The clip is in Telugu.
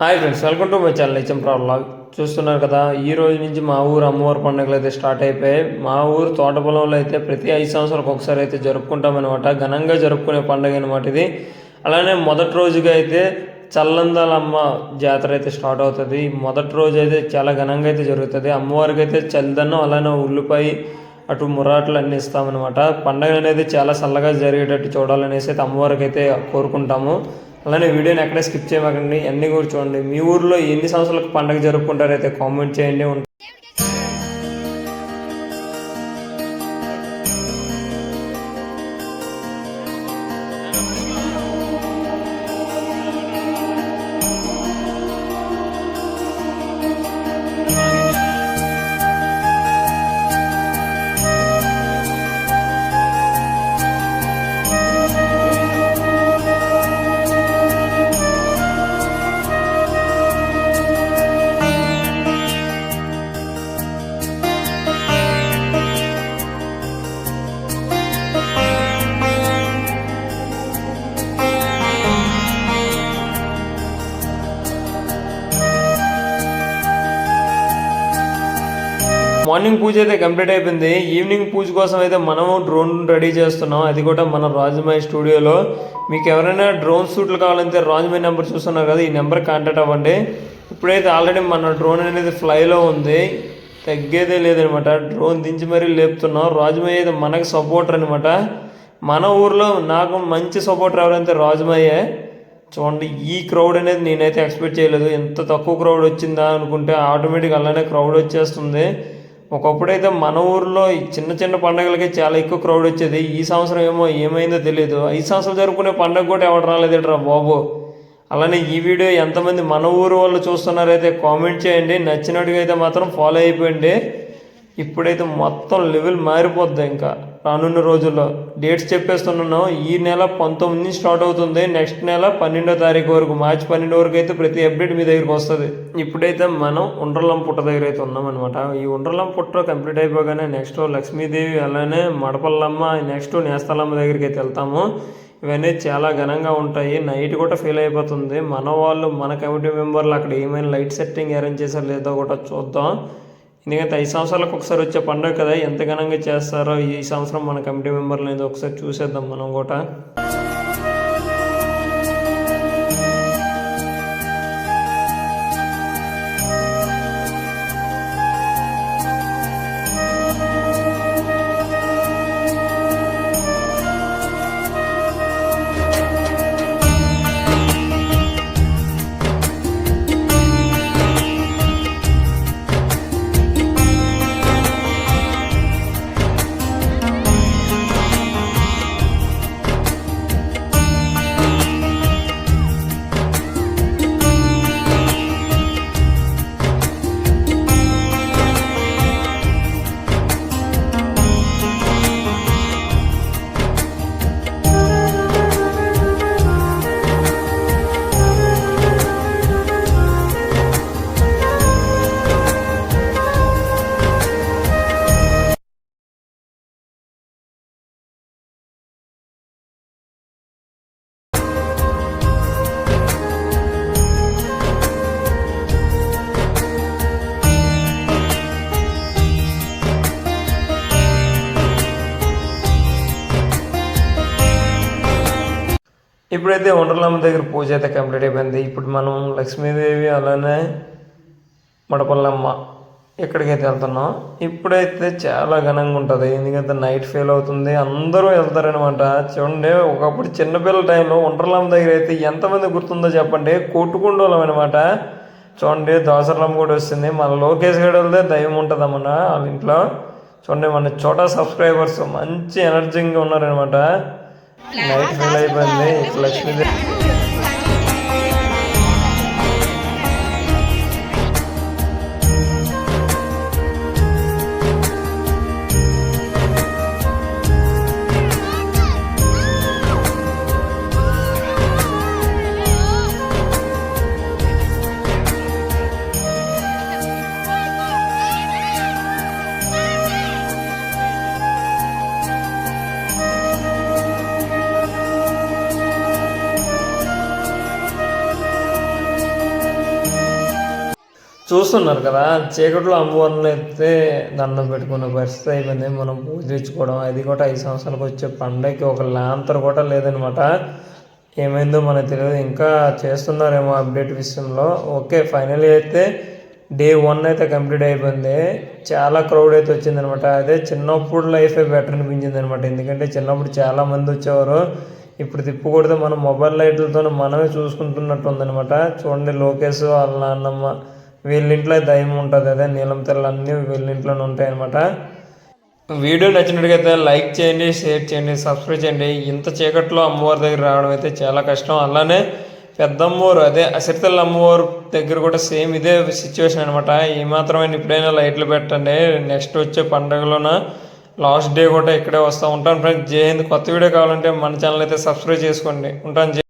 Hi friends welcome to my channel HM ప్రాబ్లాగ్ చూస్తున్నారు కదా ఈ రోజు నుంచి మా ఊరు అమ్మవారి పండుగలు అయితే స్టార్ట్ అయిపోయాయి. మా ఊరు తోట పొలంలో అయితే ప్రతి ఐదు సంవత్సరాలకు ఒకసారి అయితే జరుపుకుంటామన్నమాట. ఘనంగా జరుపుకునే పండుగ అనమాట ఇది. అలానే మొదటి రోజుగా అయితే చల్లందలమ్మ జాతర అయితే స్టార్ట్ అవుతుంది. మొదటి రోజు అయితే చాలా ఘనంగా అయితే జరుగుతుంది. అమ్మవారికి అయితే చల్లదన్నం అలానే ఉల్లిపాయ అటు మురాట్లు అన్నీ ఇస్తామన్నమాట. పండగ అనేది చాలా చల్లగా జరిగేటట్టు చూడాలనేసి అయితే అమ్మవారికి అయితే కోరుకుంటాము. అలానే వీడియోని ఎక్కడే స్కిప్ చేయమాకండి. అన్నీ కూడా చూడండి. మీ ఊర్లో ఎన్ని సంవత్సరాలకు పండగ జరుపుకుంటారైతే కామెంట్ చేయండి. మార్నింగ్ పూజ అయితే కంప్లీట్ అయిపోయింది. ఈవినింగ్ పూజ కోసం అయితే మనము డ్రోన్ రెడీ చేస్తున్నాం. అది కూడా మన రాజమై స్టూడియోలో. మీకు ఎవరైనా డ్రోన్ షూట్లు కావాలంటే రాజమై నెంబర్ చూస్తున్నారు కదా ఈ నెంబర్ కాంటాక్ట్ అవ్వండి. ఇప్పుడైతే ఆల్రెడీ మన డ్రోన్ అనేది ఫ్లైలో ఉంది. తగ్గేదే లేదనమాట. డ్రోన్ దించి మరీ లేపుతున్నాం. రాజమయ్య అయితే మనకు సపోర్టర్ అనమాట మన ఊర్లో నాకు మంచి సపోర్టర్ ఎవరైతే రాజమయ్యే చూడండి ఈ క్రౌడ్ అనేది నేనైతే ఎక్స్పెక్ట్ చేయలేదు. ఎంత తక్కువ క్రౌడ్ వచ్చిందా అనుకుంటే ఆటోమేటిక్ అలానే క్రౌడ్ వచ్చేస్తుంది. ఒకప్పుడైతే మన ఊర్లో చిన్న చిన్న పండుగలకి చాలా ఎక్కువ క్రౌడ్ వచ్చేది. ఈ సంవత్సరం ఏమో ఏమైందో తెలియదు ఐదు సంవత్సరాలు జరుపుకునే పండగ కూడా ఎవరు రాలేదేట్రా బాబు. అలానే ఈ వీడియో ఎంతమంది మన ఊరు వాళ్ళు చూస్తున్నారైతే కామెంట్ చేయండి. నచ్చినట్టుగా అయితే మాత్రం ఫాలో అయిపోయండి. ఇప్పుడైతే మొత్తం లెవెల్ మారిపోద్ది ఇంకా. రానున్న రోజుల్లో. డేట్స్ చెప్పేస్తున్నాను ఈ నెల పంతొమ్మిది నుంచి స్టార్ట్ అవుతుంది. నెక్స్ట్ నెల పన్నెండో తారీఖు వరకు మార్చి పన్నెండో వరకు అయితే ప్రతి అప్డేట్ మీ దగ్గరికి వస్తుంది. ఇప్పుడైతే మనం ఉండ్రలం పుట్ట దగ్గర అయితే ఉన్నాం అనమాట ఈ ఉండ్రలం పుట్ట కంప్లీట్ అయిపోగానే నెక్స్ట్ లక్ష్మీదేవి అలానే మడపల్లమ్మ నెక్స్ట్ నేస్తాలమ్మ దగ్గరికి అయితే వెళ్తాము. ఇవన్నీ చాలా ఘనంగా ఉంటాయి. నైట్ కూడా ఫీల్ అయిపోతుంది. మన వాళ్ళు మన కమిటీ మెంబర్లు అక్కడ ఏమైనా లైట్ సెట్టింగ్ అరేంజ్ చేశారు లేదో కూడా చూద్దాం. ఎందుకంటే ఐదు సంవత్సరాలకు ఒకసారి వచ్చే పండుగ కదా ఎంత ఘనంగా చేస్తారో ఈ సంవత్సరం మన కమిటీ మెంబర్లు ఏదో ఒకసారి చూసేద్దాం మనం కూడా. ఇప్పుడైతే వండర్లమ్మ దగ్గర పూజ అయితే కంప్లీట్ అయిపోయింది. ఇప్పుడు మనం లక్ష్మీదేవి అలానే మడపల్లమ్మ ఎక్కడికైతే వెళ్తున్నాం ఇప్పుడైతే చాలా ఘనంగా ఉంటుంది. ఎందుకంటే నైట్ ఫెయిల్ అవుతుంది. అందరూ వెళ్తారనమాట చూడండి ఒకప్పుడు చిన్నపిల్లల టైంలో వండర్లమ్మ దగ్గర అయితే ఎంతమంది గుర్తుందో చెప్పండి. కొట్టుకుండోళ్ళం అనమాట చూడండి దోసరలమ్మ కూడా వస్తుంది. మన లోకేష్ గడి వెళ్తే దయ్యం ఉంటుంది వాళ్ళ ఇంట్లో. చూడండి మన చోటా సబ్స్క్రైబర్స్ మంచి ఎనర్జీగా ఉన్నారనమాట నైట్ ఫెయిల్ అయిపోయింది లక్ష్మీదేవి చూస్తున్నారు కదా చీకట్లో అమ్మవారిని అయితే దండం పెట్టుకున్న పరిస్థితి అయిపోయింది. మనం పూజ తెచ్చుకోవడం అది కూడా ఐదు సంవత్సరాలకు వచ్చే పండగకి ఒక లాంతర్ కూడా లేదనమాట. ఏమైందో మనకు తెలియదు. ఇంకా చేస్తున్నారేమో అప్డేట్ విషయంలో. ఓకే ఫైనల్ అయితే డే వన్ అయితే కంప్లీట్ అయిపోయింది. చాలా క్రౌడ్ అయితే వచ్చిందనమాట. అదే చిన్నప్పుడు లైఫే బెటర్ అనిపించింది అనమాట ఎందుకంటే చిన్నప్పుడు చాలామంది వచ్చేవారు. ఇప్పుడు తిప్పకూడదు మనం మొబైల్ లైట్లతో మనమే చూసుకుంటున్నట్టు ఉందనమాట. చూడండి లోకేష్ వాళ్ళ నాన్నమ్మ వీళ్ళింట్లో దయ్యం ఉంటుంది అదే నీలం తెల్ల అన్నీ వీళ్ళింట్లోనే ఉంటాయి అనమాట వీడియో నచ్చినట్టుగైతే లైక్ చేయండి షేర్ చేయండి సబ్స్క్రైబ్ చేయండి. ఇంత చీకట్లో అమ్మవారి దగ్గర రావడం అయితే చాలా కష్టం. అలానే పెద్దమ్మవారు అదే అసిరితల్ల అమ్మవారు దగ్గర కూడా సేమ్ ఇదే సిచ్యువేషన్ అనమాట ఏమాత్రమైన ఇప్పుడైనా లైట్లు పెట్టండి. నెక్స్ట్ వచ్చే పండుగలోన లాస్ట్ డే కూడా ఇక్కడే వస్తూ ఉంటాను. ఫ్రెండ్స్ జై హింద్. కొత్త వీడియో కావాలంటే మన ఛానల్ అయితే సబ్స్క్రైబ్ చేసుకోండి. ఉంటాను